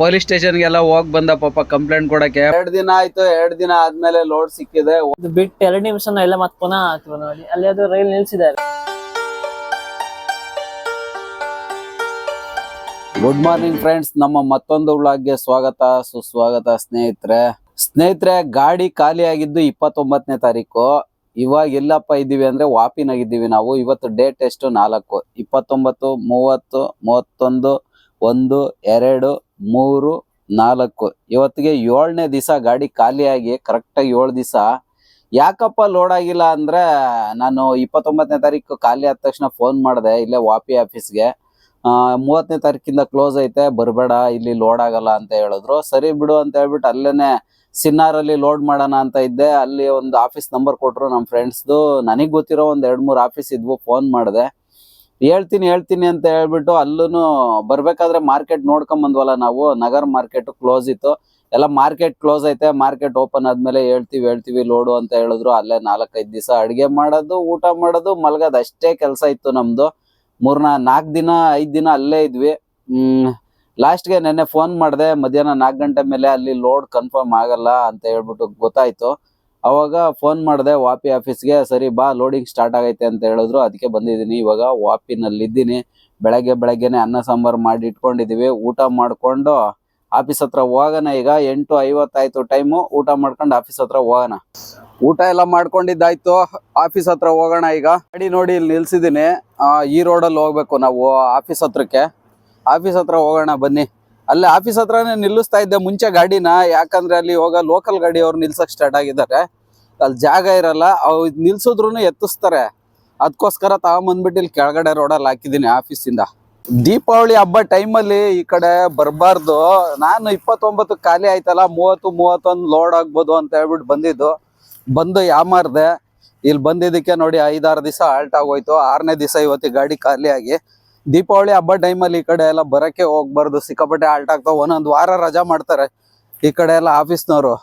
Police ಸ್ಟೇಷನ್ಗೆಲ್ಲ ಹೋಗ್ ಬಂದ ಪಾಪ ಕಂಪ್ಲೇಂಟ್ ಕೊಡಕ್ಕೆ. ಎರಡ್ ದಿನ ಆಯ್ತು ಎರಡ್ ದಿನ ಆದ್ಮೇಲೆ ಲೋಡ್ ಸಿಕ್ಕಿದೆ. ಬಿಟ್ಟು ಎರಡು ನಿಮಿಷ ಎಲ್ಲ ಮತ್ತೆ ಪುನಃ ಹಾಕಿವ ನೋಡಿ. ಅಲ್ಲಿ ಅದು ರೈಲ್ ನಿಲ್ಸಿದ್ದಾರೆ. ಗುಡ್ ಮಾರ್ನಿಂಗ್ ಫ್ರೆಂಡ್ಸ್ ನಮ್ಮ ಮತ್ತೊಂದು ವ್ಲಾಗ್ಗೆ ಸ್ವಾಗತ ಸುಸ್ವಾಗತ ಸ್ನೇಹಿತರೆ. ಸ್ನೇಹಿತರೆ ಗಾಡಿ ಖಾಲಿ ಆಗಿದ್ದು ಇಪ್ಪತ್ತೊಂಬತ್ತನೇ ತಾರೀಕು. ಇವಾಗ ಎಲ್ಲಪ್ಪ ಇದ್ದೀವಿ ಅಂದ್ರೆ ವಾಪಿನಾಗಿದ್ದೀವಿ ನಾವು. ಇವತ್ತು ಡೇಟ್ ಎಷ್ಟು ನಾಲ್ಕು. ಇಪ್ಪತ್ತೊಂಬತ್ತು ಮೂವತ್ತು ಮೂವತ್ತೊಂದು ಒಂದು ಎರಡು ಮೂರು, ನಾಲ್ಕು. ಇವತ್ತಿಗೆ ಏಳನೇ ದಿವಸ ಗಾಡಿ ಖಾಲಿಯಾಗಿ ಕರೆಕ್ಟಾಗಿ ಏಳು ದಿವಸ. ಯಾಕಪ್ಪ ಲೋಡ್ ಆಗಿಲ್ಲ ಅಂದ್ರೆ ನಾನು ಇಪ್ಪತ್ತೊಂಬತ್ತನೇ ತಾರೀಕು ಖಾಲಿ ಆದ ತಕ್ಷಣ ಫೋನ್ ಮಾಡಿದೆ, ಇಲ್ಲೇ ವಾಪಿ ಆಫೀಸ್ಗೆ ಮೂವತ್ತನೇ ತಾರೀಕಿಂದ ಕ್ಲೋಸ್ ಐತೆ, ಬರಬೇಡ, ಇಲ್ಲಿ ಲೋಡ್ ಆಗಲ್ಲ ಅಂತ ಹೇಳಿದ್ರು. ಸರಿ ಬಿಡು ಅಂತ ಹೇಳ್ಬಿಟ್ಟು ಅಲ್ಲೇ ಸಿನ್ನಾರಲ್ಲಿ ಲೋಡ್ ಮಾಡೋಣ ಅಂತ ಇದ್ದೆ. ಅಲ್ಲಿ ಒಂದು ಆಫೀಸ್ ನಂಬರ್ ಕೊಟ್ಟರು ನಮ್ಮ ಫ್ರೆಂಡ್ಸ್ದು ನನಗೆ ಗೊತ್ತಿರೋ ಒಂದು ಎರಡು ಮೂರು ಆಫೀಸ್ ಇದ್ವು ಫೋನ್ ಮಾಡಿದೆ. ಹೇಳ್ತೀನಿ ಹೇಳ್ತೀನಿ ಅಂತ ಹೇಳ್ಬಿಟ್ಟು ಅಲ್ಲೂ ಬರ್ಬೇಕಾದ್ರೆ ಮಾರ್ಕೆಟ್ ನೋಡ್ಕೊಂಡ್ ಬಂದ್ವಲ್ಲ ನಾವು, ನಗರ್ ಮಾರ್ಕೆಟ್ ಕ್ಲೋಸ್ ಇತ್ತು. ಎಲ್ಲ ಮಾರ್ಕೆಟ್ ಕ್ಲೋಸ್ ಐತೆ, ಮಾರ್ಕೆಟ್ ಓಪನ್ ಆದ್ಮೇಲೆ ಹೇಳ್ತೀವಿ ಹೇಳ್ತೀವಿ, ಲೋಡು ಅಂತ ಹೇಳಿದ್ರು. ಅಲ್ಲೇ ನಾಲ್ಕೈದು ದಿವಸ ಅಡಿಗೆ ಮಾಡೋದು, ಊಟ ಮಾಡೋದು, ಮಲಗೋದು, ಅಷ್ಟೇ ಕೆಲಸ ಇತ್ತು ನಮ್ದು. ಮೂರ್ನ, ನಾಲ್ಕು ದಿನ, ಐದು ದಿನ ಅಲ್ಲೇ ಇದ್ವಿ. ಹ್ಮ್ ಲಾಸ್ಟ್ಗೆ ನೆನ್ನೆ ಫೋನ್ ಮಾಡಿದೆ, ಮಧ್ಯಾಹ್ನ ನಾಲ್ಕು ಗಂಟೆ ಮೇಲೆ ಅಲ್ಲಿ ಲೋಡ್ ಕನ್ಫರ್ಮ್ ಆಗಲ್ಲ ಅಂತ ಹೇಳ್ಬಿಟ್ಟು ಗೊತ್ತಾಯ್ತು. ಅವಾಗ ಫೋನ್ ಮಾಡಿದೆ, ವಾಪಿ ಆಫೀಸ್ಗೆ ಸರಿ ಬಾ ಲೋಡಿಂಗ್ ಸ್ಟಾರ್ಟ್ ಆಗೈತೆ ಅಂತ ಹೇಳಿದ್ರು. ಅದಕ್ಕೆ ಬಂದಿದ್ದೀನಿ. ಇವಾಗ ವಾಪಿನಲ್ಲಿ ಇದ್ದೀನಿ ಬೆಳಗ್ಗೆ ಬೆಳಗ್ಗೆನೆ ಅನ್ನ ಸಾಂಬಾರು ಮಾಡಿ ಇಟ್ಕೊಂಡಿದೀವಿ. ಊಟ ಮಾಡ್ಕೊಂಡು ಆಫೀಸ್ ಹತ್ರ ಹೋಗೋಣ ಈಗ. ಎಂಟು ಐವತ್ತಾಯ್ತು ಟೈಮು ಊಟ ಮಾಡ್ಕೊಂಡು ಆಫೀಸ್ ಹತ್ರ ಹೋಗೋಣ. ಊಟ ಎಲ್ಲ ಮಾಡ್ಕೊಂಡಿದ್ದಾಯ್ತು. ಆಫೀಸ್ ಹತ್ರ ಹೋಗೋಣ ಈಗ. ಗಾಡಿ ನೋಡಿ ಇಲ್ಲಿ ನಿಲ್ಸಿದ್ದೀನಿ. ಈ ರೋಡಲ್ಲಿ ಹೋಗ್ಬೇಕು ನಾವು ಆಫೀಸ್ ಹತ್ರಕ್ಕೆ. ಆಫೀಸ್ ಹತ್ರ ಹೋಗೋಣ ಬನ್ನಿ. ಅಲ್ಲೇ ಆಫೀಸ್ ಹತ್ರನೇ ನಿಲ್ಲಿಸ್ತಾ ಇದ್ದೆ ಮುಂಚೆ ಗಾಡಿನ, ಯಾಕಂದ್ರೆ ಅಲ್ಲಿ ಹೋಗ ಲೋಕಲ್ ಗಾಡಿ ಅವ್ರು ನಿಲ್ಸಕ್ ಸ್ಟಾರ್ಟ್ ಆಗಿದ್ದಾರೆ. ಅಲ್ಲಿ ಜಾಗ ಇರಲ್ಲ, ಅವ್ ನಿಲ್ಸಿದ್ರು ಎತ್ತಿಸ್ತಾರೆ. ಅದಕ್ಕೋಸ್ಕರ ತಗೊಂಬಂದ್ಬಿಟ್ಟು ಇಲ್ಲಿ ಕೆಳಗಡೆ ರೋಡಲ್ಲಿ ಹಾಕಿದ್ದೀನಿ ಆಫೀಸಿಂದ ದೀಪಾವಳಿ ಹಬ್ಬ ಟೈಮಲ್ಲಿ ಈ ಕಡೆ ಬರಬಾರ್ದು. ನಾನು ಇಪ್ಪತ್ತೊಂಬತ್ತು ಖಾಲಿ ಆಯ್ತಲ್ಲ, ಮೂವತ್ತು, ಮೂವತ್ತೊಂದು ಲೋಡ್ ಆಗ್ಬೋದು ಅಂತ ಹೇಳ್ಬಿಟ್ಟು ಬಂದಿದ್ದು. ಬಂದು ಯಾಮಾರ್ದೆ ಇಲ್ಲಿ ಬಂದಿದ್ದಕ್ಕೆ ನೋಡಿ ಐದಾರು ದಿವಸ ಆಲ್ಟ್ ಆಗೋಯ್ತು. ಆರನೇ ದಿವಸ ಇವತ್ತಿ ಗಾಡಿ ಖಾಲಿ ಆಗಿ ದೀಪಾವಳಿ ಹಬ್ಬ ಟೈಮಲ್ಲಿ ಈ ಕಡೆ ಎಲ್ಲ ಬರಕ್ಕೆ ಹೋಗ್ಬಾರ್ದು, ಸಿಕ್ಕಾಪಟ್ಟೆ ಆಲ್ಟ್ ಆಗ್ತಾವ. ಒಂದೊಂದು ವಾರ ರಜಾ ಮಾಡ್ತಾರೆ ಈ ಕಡೆ ಎಲ್ಲ ಆಫೀಸ್ನವರು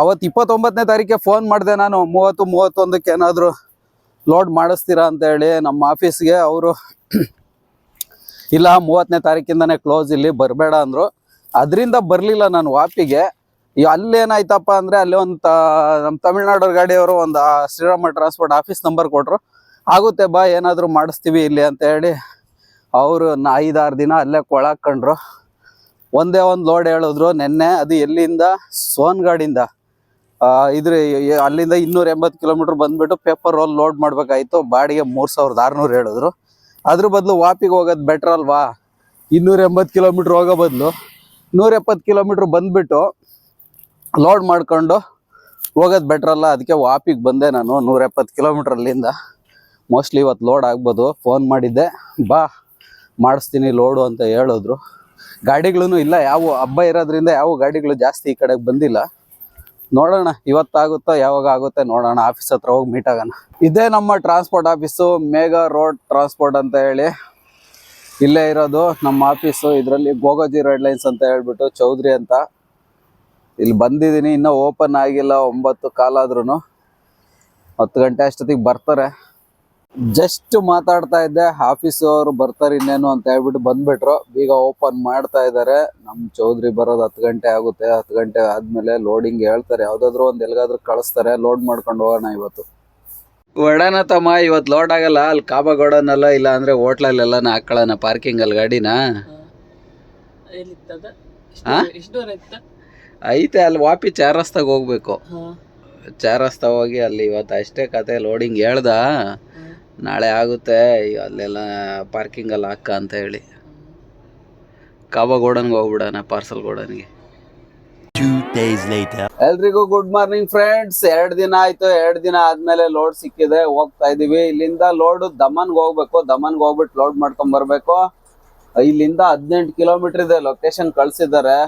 ಅವತ್ತು ಇಪ್ಪತ್ತೊಂಬತ್ತನೇ ತಾರೀಕಿಗೆ ಫೋನ್ ಮಾಡಿದೆ ನಾನು, ಮೂವತ್ತು, ಮೂವತ್ತೊಂದಕ್ಕೆ ಏನಾದರೂ ಲೋಡ್ ಮಾಡಿಸ್ತೀರಾ ಅಂತ ಹೇಳಿ ನಮ್ಮ ಆಫೀಸ್ಗೆ ಅವರು ಇಲ್ಲ, ಮೂವತ್ತನೇ ತಾರೀಕಿಂದನೇ ಕ್ಲೋಸ್ ಇಲ್ಲಿ, ಬರಬೇಡ ಅಂದರು. ಅದರಿಂದ ಬರಲಿಲ್ಲ ನಾನು ವಾಪಿಗೆ. ಅಲ್ಲೇನಾಯ್ತಪ್ಪ ಅಂದರೆ ಅಲ್ಲಿ ಒಂದು ನಮ್ಮ ತಮಿಳ್ನಾಡು ಗಾಡಿಯವರು ಒಂದು ಶ್ರೀರಾಮ ಟ್ರಾನ್ಸ್ಪೋರ್ಟ್ ಆಫೀಸ್ ನಂಬರ್ ಕೊಟ್ಟರು ಆಗುತ್ತೆ ಬಾ, ಏನಾದರೂ ಮಾಡಿಸ್ತೀವಿ ಇಲ್ಲಿ ಅಂತ ಹೇಳಿ ಅವರು ಐದಾರು ದಿನ ಅಲ್ಲೇ ಕೊಳಾಕೊಂಡ್ರು ಒಂದೇ ಒಂದು ಲೋಡ್ ಹೇಳಿದ್ರು, ನೆನ್ನೆ ಅದು ಎಲ್ಲಿಂದ? ಸೋನ್ಗಾಡಿಂದ. ಇದ್ರ ಅಲ್ಲಿಂದ ಇನ್ನೂರ ಎಂಬತ್ತು ಕಿಲೋಮೀಟ್ರ್ ಬಂದ್ಬಿಟ್ಟು ಪೇಪರ್ ರೋಲ್ ಲೋಡ್ ಮಾಡ್ಬೇಕಾಯ್ತು. ಬಾಡಿಗೆ ಮೂರು ಸಾವಿರದ ಆರುನೂರು ಹೇಳಿದ್ರು. ಅದ್ರ ಬದಲು ವಾಪಿಗೆ ಹೋಗೋದು ಬೆಟ್ರ್ ಅಲ್ವಾ? ಇನ್ನೂರ ಎಂಬತ್ತು ಕಿಲೋಮೀಟ್ರ್ ಹೋಗೋ ಬದಲು. ನೂರ ಎಪ್ಪತ್ತು ಕಿಲೋಮೀಟ್ರ್ ಬಂದ್ಬಿಟ್ಟು ಲೋಡ್ ಮಾಡ್ಕೊಂಡು ಹೋಗೋದು ಬೆಟ್ರಲ್ಲ ಅದಕ್ಕೆ ವಾಪಿಗೆ ಬಂದೆ ನಾನು ನೂರ ಎಪ್ಪತ್ತು ಕಿಲೋಮೀಟ್ರ್ ಅಲ್ಲಿಂದ. ಮೋಸ್ಟ್ಲಿ ಇವತ್ತು ಲೋಡ್ ಆಗ್ಬೋದು. ಫೋನ್ ಮಾಡಿದ್ದೆ. ಬಾ. ಮಾಡಿಸ್ತೀನಿ, ಲೋಡು ಅಂತ ಹೇಳಿದ್ರು. ಗಾಡಿಗಳೂ ಇಲ್ಲ, ಯಾವ ಹಬ್ಬ ಇರೋದ್ರಿಂದ ಯಾವ ಗಾಡಿಗಳು ಜಾಸ್ತಿ ಈ ಕಡೆಗೆ ಬಂದಿಲ್ಲ. ನೋಡೋಣ, ಇವತ್ತಾಗುತ್ತೋ, ಯಾವಾಗ ಆಗುತ್ತೆ ನೋಡೋಣ, ಆಫೀಸ್ ಹತ್ರ ಹೋಗಿ ಮೀಟ್ ಆಗೋಣ. ಇದೇ ನಮ್ಮ transport office Megha road transport ಅಂತ ಹೇಳಿ. ಇಲ್ಲೇ ಇರೋದು ನಮ್ಮ ಆಫೀಸು ಇದರಲ್ಲಿ ಗೋಗೋಜಿ ರೆಡ್ ಲೈನ್ಸ್ ಅಂತ ಹೇಳ್ಬಿಟ್ಟು ಚೌಧರಿ ಅಂತ. ಇಲ್ಲಿ ಬಂದಿದ್ದೀನಿ, ಇನ್ನೂ ಓಪನ್ ಆಗಿಲ್ಲ, ಒಂಬತ್ತು ಕಾಲಾದ್ರೂ ಹತ್ತು ಗಂಟೆ ಅಷ್ಟೊತ್ತಿಗೆ ಬರ್ತಾರೆ. ಜಸ್ಟ್ ಮಾತಾಡ್ತಾ ಇದ್ದೆ ಆಫೀಸ್ ಅವರು ಬರ್ತಾರೆ ಇನ್ನೇನು ಅಂತ ಹೇಳ್ಬಿಟ್ಟು ಬಂದ್ಬಿಟ್ರು. ಈಗ ಓಪನ್ ಮಾಡ್ತಾ ಇದ್ದಾರೆ ನಮ್ಮ ಚೌಧರಿ ಬರೋದು ಹತ್ತು ಗಂಟೆ ಆಗುತ್ತೆ. ಹತ್ತು ಗಂಟೆ ಆದ್ಮೇಲೆ ಲೋಡಿಂಗ್ ಹೇಳ್ತಾರೆ. ಯಾವ್ದಾದ್ರು ಒಂದ್ ಎಲ್ಗಾದ್ರೂ ಕಳಿಸ್ತಾರೆ. ಲೋಡ್ ಮಾಡ್ಕೊಂಡು ಹೋಗೋಣ ಇವತ್ತು. ಒಡನ ತಮ್ಮ ಇವತ್ತು ಲೋಡ್ ಆಗಲ್ಲ. ಅಲ್ಲಿ ಕಾಬಾ ಗೋಡನಲ್ಲ ಇಲ್ಲ ಅಂದ್ರೆ ಹೋಟ್ಲಲ್ಲೆಲ್ಲ ಹಾಕೊಳ್ಳೋಣ ಪಾರ್ಕಿಂಗ್ ಅಲ್ಲಿ ಗಾಡಿನ? ಐತೆ ಅಲ್ಲಿ ವಾಪಿ ಚಾರ್ ರಸ್ತಾಗ ಹೋಗ್ಬೇಕು. ಚಾರ್ ರಸ್ತಾ ಹೋಗಿ ಅಲ್ಲಿ ಇವತ್ತು ಅಷ್ಟೇ ಕತೆ ಲೋಡಿಂಗ್ ಹೇಳ್ದ? ನಾಳೆ ಆಗುತ್ತೆ ಅಲ್ಲೆಲ್ಲ ಪಾರ್ಕಿಂಗ್ ಅಲ್ಲಿ ಹಾಕ ಅಂತ ಹೇಳಿ. ಕಾಬಾ ಗೋಡನ್ಗೆ ಹೋಗ್ಬಿಡೋಣ ಪಾರ್ಸಲ್ ಗೋಡನ್ಗೆ. ಎಲ್ರಿಗೂ ಗುಡ್ ಮಾರ್ನಿಂಗ್ ಫ್ರೆಂಡ್ಸ್ ಎರಡ್ ದಿನ ಆಯ್ತು ಎರಡ್ ದಿನ ಆದ್ಮೇಲೆ ಲೋಡ್ ಸಿಕ್ಕಿದೆ ಹೋಗ್ತಾ ಇದೀವಿ. ಇಲ್ಲಿಂದ ಲೋಡ್ ದಮನ್ಗೆ ಹೋಗ್ಬೇಕು ದಮನ್ಗೆ ಹೋಗ್ಬಿಟ್ಟು ಲೋಡ್ ಮಾಡ್ಕೊಂಡ್ ಬರ್ಬೇಕು. ಇಲ್ಲಿಂದ ಹದಿನೆಂಟು ಕಿಲೋಮೀಟರ್ ಇದೆ ಲೊಕೇಶನ್ ಕಳ್ಸಿದ್ದಾರೆ.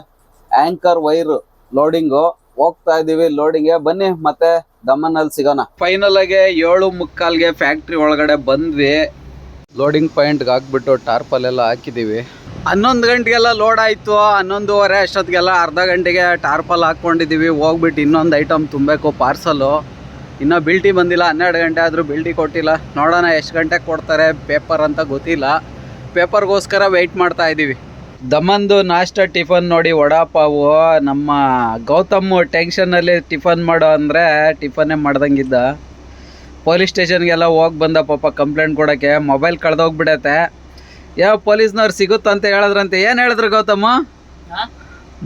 ಆಂಕರ್ ವೈರ್ ಲೋಡಿಂಗು ಹೋಗ್ತಾ ಇದೀವಿ ಲೋಡಿಂಗ್ಗೆ ಬನ್ನಿ ಮತ್ತೆ ದಮನ್ ಅಲ್ಲಿ ಸಿಗೋಣ. ಫೈನಲ್ ಆಗಿ ಏಳು ಮುಕ್ಕಾಲ್ಗೆ ಫ್ಯಾಕ್ಟ್ರಿ ಒಳಗಡೆ ಬಂದ್ವಿ. ಲೋಡಿಂಗ್ ಪಾಯಿಂಟ್ಗೆ ಹಾಕ್ಬಿಟ್ಟು ಟಾರ್ಪಲ್ ಎಲ್ಲ ಹಾಕಿದೀವಿ. ಹನ್ನೊಂದು ಗಂಟೆಗೆಲ್ಲ ಲೋಡ್ ಆಯಿತು. ಹನ್ನೊಂದುವರೆ ಅಷ್ಟೊತ್ತಿಗೆಲ್ಲ ಅರ್ಧ ಗಂಟೆಗೆ ಟಾರ್ಪಲ್ ಹಾಕ್ಕೊಂಡಿದ್ದೀವಿ ಹೋಗ್ಬಿಟ್ಟು ಇನ್ನೊಂದು ಐಟಮ್ ತುಂಬಬೇಕು ಪಾರ್ಸಲು ಇನ್ನೂ ಬಿಲ್ಟಿ ಬಂದಿಲ್ಲ, ಹನ್ನೆರಡು ಗಂಟೆ ಆದರೂ ಬಿಲ್ಟಿ ಕೊಟ್ಟಿಲ್ಲ. ನೋಡೋಣ ಎಷ್ಟು ಗಂಟೆಗೆ ಕೊಡ್ತಾರೆ ಪೇಪರ್ ಅಂತ ಗೊತ್ತಿಲ್ಲ. ಪೇಪರ್ಗೋಸ್ಕರ ವೆಯ್ಟ್ ಮಾಡ್ತಾ ಇದ್ದೀವಿ ದಮನ್ದು ನಾಷ್ಟ ಟಿಫನ್ ನೋಡಿ ವಡಾಪಾವು. ನಮ್ಮ ಗೌತಮ್ ಟೆನ್ಷನಲ್ಲಿ ಟಿಫನ್ ಮಾಡೋ ಅಂದರೆ ಟಿಫನ್ನೇ ಮಾಡ್ದಂಗಿದ್ದ. ಪೊಲೀಸ್ ಸ್ಟೇಷನ್ಗೆಲ್ಲ ಹೋಗಿ ಬಂದ ಪಾಪ ಕಂಪ್ಲೇಂಟ್ ಕೊಡೋಕ್ಕೆ. ಮೊಬೈಲ್ ಕಳೆದೋಗ್ಬಿಡತ್ತೆ. ಯಾವ ಪೊಲೀಸ್ನವ್ರು ಸಿಗುತ್ತಂತ ಹೇಳಿದ್ರಂತೆ. ಏನು ಹೇಳಿದ್ರು ಗೌತಮ್?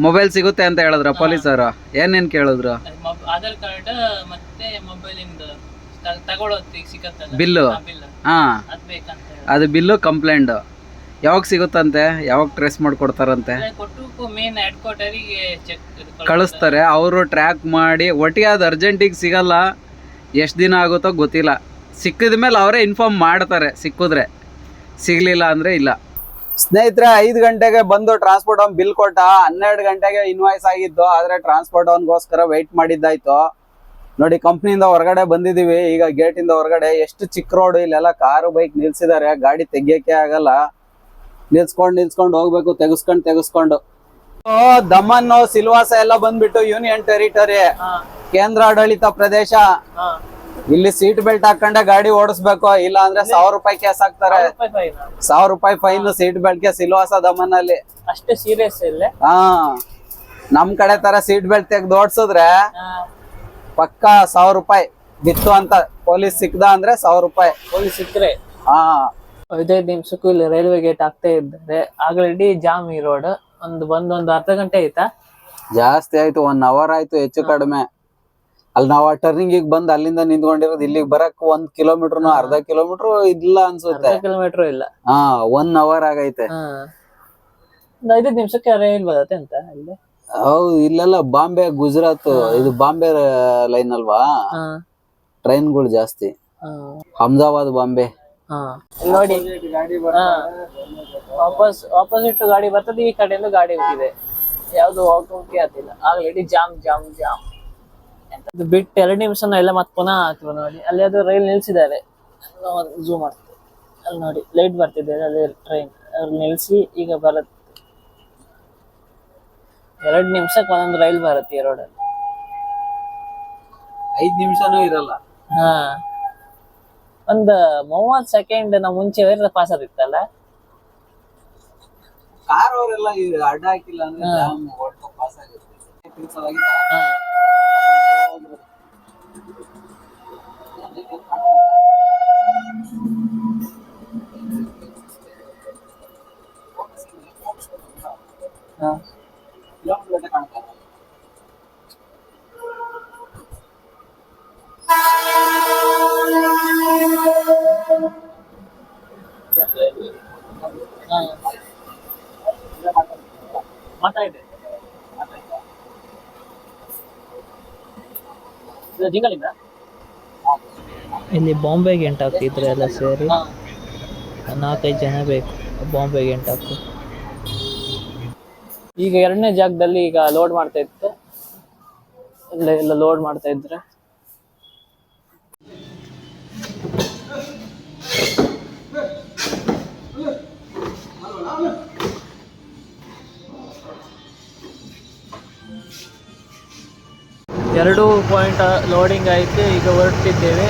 ಮೊಬೈಲ್ ಸಿಗುತ್ತೆ ಅಂತ ಹೇಳಿದ್ರ ಪೊಲೀಸರು? ಏನೇನು ಕೇಳಿದ್ರು? ಆಧಾರ್ ಕಾರ್ಡ್ ಮತ್ತೆ ಸಿಕ್ಕತ್ತಲ್ಲ ಬಿಲ್ಲು. ಬಿಲ್ ಹಾಂ. ಅದು ಬಿಲ್ಲು ಕಂಪ್ಲೇಂಟ್. ಯಾವಾಗ ಸಿಗುತ್ತಂತೆ? ಯಾವಾಗ ಟ್ರೇಸ್ ಮಾಡಿಕೊಡ್ತಾರಂತೆ? ಕೊಟ್ಟು ಮೇನ್ ಹೆಡ್ ಕ್ವಾರ್ಟರಿಗೆ ಚೆಕ್ ಕಳಿಸ್ತಾರೆ. ಅವರು ಟ್ರ್ಯಾಕ್ ಮಾಡಿ ಒಟ್ಟಿಗೆ ಅದು ಅರ್ಜೆಂಟಿಗೆ ಸಿಗಲ್ಲ. ಎಷ್ಟು ದಿನ ಆಗುತ್ತೋ ಗೊತ್ತಿಲ್ಲ. ಸಿಕ್ಕಿದ ಮೇಲೆ ಅವರೇ ಇನ್ಫಾರ್ಮ್ ಮಾಡ್ತಾರೆ ಸಿಕ್ಕಿದ್ರೆ. ಸಿಗ್ಲಿಲ್ಲ ಅಂದರೆ ಇಲ್ಲ. ಸ್ನೇಹಿತರೆ ಐದು ಗಂಟೆಗೆ ಬಂದು ಟ್ರಾನ್ಸ್ಪೋರ್ಟ್ ಅವ್ನು ಬಿಲ್ ಕೊಟ್ಟ ಹನ್ನೆರಡು ಗಂಟೆಗೆ ಇನ್ವಾಯ್ಸ್ ಆಗಿದ್ದು ಆದರೆ ಟ್ರಾನ್ಸ್ಪೋರ್ಟ್ ಅವನಿಗೋಸ್ಕರ ವೆಯ್ಟ್ ಮಾಡಿದ್ದಾಯ್ತು. ನೋಡಿ ಕಂಪ್ನಿಯಿಂದ ಹೊರಗಡೆ ಬಂದಿದ್ದೀವಿ. ಈಗ ಗೇಟಿಂದ ಹೊರಗಡೆ ಎಷ್ಟು ಚಿಕ್ಕ ರೋಡ್ ಇಲ್ಲೆಲ್ಲ ಕಾರು ಬೈಕ್ ನಿಲ್ಸಿದ್ದಾರೆ. ಗಾಡಿ ತೆಗಿಯೋಕೆ ಆಗಲ್ಲ. ನಿಲ್ಸ್ಕೊಂಡು ನಿಲ್ಸ್ಕೊಂಡು ಹೋಗ್ಬೇಕು ತೆಗಿಸ್ಕೊಂಡು ತೆಗಿಸ್ಕೊಂಡು. ದಮನ್ ಸಿಲ್ವಾಸ ಎಲ್ಲ ಬಂದ್ಬಿಟ್ಟು ಯೂನಿಯನ್ ಟೆರಿಟರಿ ಹಾ. ಕೇಂದ್ರ ಆಡಳಿತ ಪ್ರದೇಶ ಇಲ್ಲಿ ಸೀಟ್ ಬೆಲ್ಟ್ ಹಾಕೊಂಡೆ ಗಾಡಿ ಓಡಿಸ್ಬೇಕು ಇಲ್ಲ ಅಂದ್ರೆ ಸಾವಿರ ರೂಪಾಯಿ ಕೇಸ್ ಹಾಕ್ತಾರೆ. ಸಾವಿರ ರೂಪಾಯಿ ಫೈನ್ ಸೀಟ್ ಬೆಲ್ಟ್ಗೆ ಸಿಲ್ವಾಸ ದಮನ್ ಅಲ್ಲಿ ಅಷ್ಟೇ ಸೀರಿಯಸ್ ಇಲ್ಲ. ಹಾ. ನಮ್ ಕಡೆ ತರ ಸೀಟ್ ಬೆಲ್ಟ್ ತೆಗ್ದು ಓಡಿಸಿದ್ರೆ ಪಕ್ಕ ಸಾವಿರ ರೂಪಾಯಿ ಬಿತ್ತು ಅಂತ ಪೊಲೀಸ್ ಸಿಕ್ದ ಅಂದ್ರೆ ಸಾವಿರ ರೂಪಾಯಿ. ಪೊಲೀಸ್ ಸಿಕ್ಕರೆ. ಹಾ. ಐದೈದು ನಿಮಿಷಕ್ಕೂ ಇಲ್ಲಿ ರೈಲ್ವೆ ಗೇಟ್ ಆಗ್ತಾ ಇದ್ದಾರೆ ಆಲ್ರೆಡಿ ಜಾಮ್ ಈ ರೋಡ್ ಒಂದು ಬಂದ್ ಒಂದು ಅರ್ಧ ಗಂಟೆ ಆಯ್ತಾ? ಜಾಸ್ತಿ ಆಯ್ತು ಒನ್ ಅವರ್ ಆಯ್ತು ಹೆಚ್ಚು ಕಡಿಮೆ. ಅಲ್ಲಿ ನಾವು ಆ ಟರ್ನಿಂಗ್ ಬಂದ್ ಅಲ್ಲಿಂದ ನಿಂತ್ಕೊಂಡಿರೋದು ಇಲ್ಲಿಗೆ ಬರಕ್ ಒಂದ್ ಕಿಲೋಮೀಟರ್ ಅರ್ಧ ಕಿಲೋಮೀಟರ್ ಇಲ್ಲ ಅನ್ಸುತ್ತೆ. ಕಿಲೋಮೀಟರ್ ಇಲ್ಲ. ಹಾ ಒನ್ ಅವರ್ ಆಗೈತೆ. ಐದೈದು ನಿಮಿಷಕ್ಕೆ ರೈಲ್ ಬರುತ್ತೆ ಅಂತ ಇಲ್ಲಿ? ಹೌದು ಇಲ್ಲೆಲ್ಲ ಬಾಂಬೆ ಗುಜರಾತ್ ಇದು ಬಾಂಬೆ ಲೈನ್ ಅಲ್ವಾ? ಟ್ರೈನ್ಗಳು ಜಾಸ್ತಿ. ಅಹಮದಾಬಾದ್ ಬಾಂಬೆ. ನೋಡಿ. ವಾಪಸ್ ಆಪೋಸಿಟ್ ಗಾಡಿ ಬರ್ತದೆ ಈ ಕಡೆಯಿಂದ ಗಾಡಿ ಹೋಗಿದೆ. ಯಾವ್ದು ಹೋಗೋಕೆ ಆಗ್ತಿಲ್ಲ. Already jam jam jam. ಬಿಟ್ಟು ಎರಡು ನಿಮಿಷನ ಎಲ್ಲ ಮತ್ತೆ ಪುನಃ ಆಗ್ತದೆ ನೋಡಿ. ಅಲ್ಲಿ ಅದು ರೈಲ್ ನಿಲ್ಸಿದ್ದಾರೆ. ಝೂಮ್ ಮಾಡ್ತೀವಿ ಅಲ್ಲಿ ನೋಡಿ ಲೈಟ್ ಬರ್ತಿದೆ ಅಲ್ಲಿ ಟ್ರೈನ್ ಅವ್ರು ನಿಲ್ಸಿ ಈಗ ಬರುತ್ತೆ. ಎರಡು ನಿಮಿಷಕ್ಕೆ ಒಂದೊಂದು ರೈಲ್ ಬರುತ್ತೆ ಈ ರೋಡಲ್ಲಿ ಐದ್ ನಿಮಿಷನೂ ಇರಲ್ಲ. ಹಾ. ಒಂದ್ ಮೂವತ್ ಸೆಕೆಂಡ್ ನಾವು ಮುಂಚೆ ಪಾಸ್ ಆಗಿತ್ತಲ್ಲ ಕಾರ್ ಅವರೆಲ್ಲ ಅಡ್ಡ ಹಾಕಿಲ್ಲ ಅಂದ್ರೆ ಪಾಸ್ ಆಗುತ್ತೆ ಇದು ಜಿಂಗಲಿಂದ ಇಲ್ಲಿ ಬಾಂಬೆಗೆ ಎಲ್ಲ ಸೇರಿ ನಾಲ್ಕೈದು ಜನ ಬೇಕು ಬಾಂಬೆಗೆ ಎಂಟು ಹಾಕು ಈಗ ಎರಡನೇ ಜಾಗದಲ್ಲಿ ಈಗ ಲೋಡ್ ಮಾಡ್ತಾ ಇತ್ತು. ಇಲ್ಲ ಎಲ್ಲ ಲೋಡ್ ಮಾಡ್ತಾ ಇದ್ರೆ. ಎರಡು ಪಾಯಿಂಟ್ ಲೋಡಿಂಗ್ ಆಯಿತು ಈಗ ಹೊರಟಿದ್ದೇವೆ.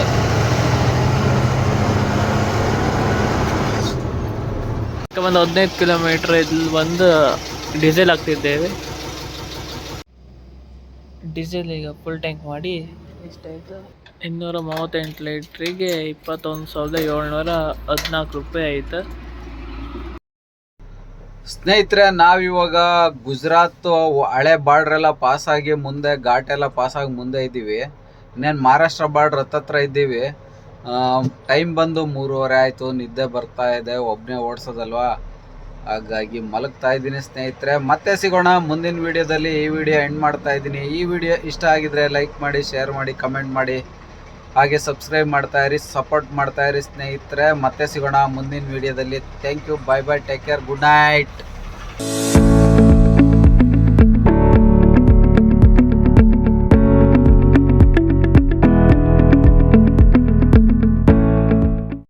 ಈಗ ಒಂದು ಹದಿನೈದು ಕಿಲೋಮೀಟರ್ ಇಲ್ಲಿ ಬಂದು ಡೀಸೆಲ್ ಹಾಕ್ತಿದ್ದೇವೆ. ಡೀಸೆಲ್ ಈಗ ಫುಲ್ ಟ್ಯಾಂಕ್ ಮಾಡಿ ಎಷ್ಟಾಯಿತು ಇನ್ನೂರ ಮೂವತ್ತೆಂಟು ಲೀಟ್ರಿಗೆ ಇಪ್ಪತ್ತೊಂದು ಸಾವಿರದ ಏಳ್ನೂರ ಹದಿನಾಲ್ಕು ರೂಪಾಯಿ ಆಯ್ತು. ಸ್ನೇಹಿತರೆ, ನಾವಿವಾಗ ಗುಜರಾತ್ ಹಳೆ ಬಾರ್ಡ್ರೆಲ್ಲ ಎಲ್ಲ ಪಾಸ್ ಆಗಿ ಮುಂದೆ, ಘಾಟ್ ಎಲ್ಲ ಪಾಸ್ ಆಗಿ ಮುಂದೆ ಇದ್ದೀವಿ. ಇನ್ನೇನು ಮಹಾರಾಷ್ಟ್ರ ಬಾರ್ಡ್ರ್ ಹತ್ತತ್ರ ಇದ್ದೀವಿ. ಟೈಮ್ ಬಂದು ಮೂರುವರೆ ಆಯಿತು, ನಿದ್ದೆ ಬರ್ತಾ ಇದೆ ಒಬ್ಬನೇ ಓಡಿಸೋದಲ್ವಾ? ಹಾಗಾಗಿ ಮಲಗ್ತಾ ಇದ್ದೀನಿ ಸ್ನೇಹಿತರೆ. ಮತ್ತೆ ಸಿಗೋಣ, ಮುಂದಿನ ವಿಡಿಯೋದಲ್ಲಿ ಈ ವಿಡಿಯೋ ಎಂಡ್ ಮಾಡ್ತಾ ಇದ್ದೀನಿ. ಈ ವಿಡಿಯೋ ಇಷ್ಟ ಆಗಿದ್ರೆ ಲೈಕ್ ಮಾಡಿ ಶೇರ್ ಮಾಡಿ ಕಮೆಂಟ್ ಮಾಡಿ. ಹಾಗೆ ಸಬ್ಸ್ಕ್ರೈಬ್ ಮಾಡ್ತಾ ಇರಿ ಸಪೋರ್ಟ್ ಮಾಡ್ತಾ ಇರಿ ಸ್ನೇಹಿತರೆ. ಮತ್ತೆ ಸಿಗೋಣ ಮುಂದಿನ ವಿಡಿಯೋದಲ್ಲಿ thank you bye bye take care good night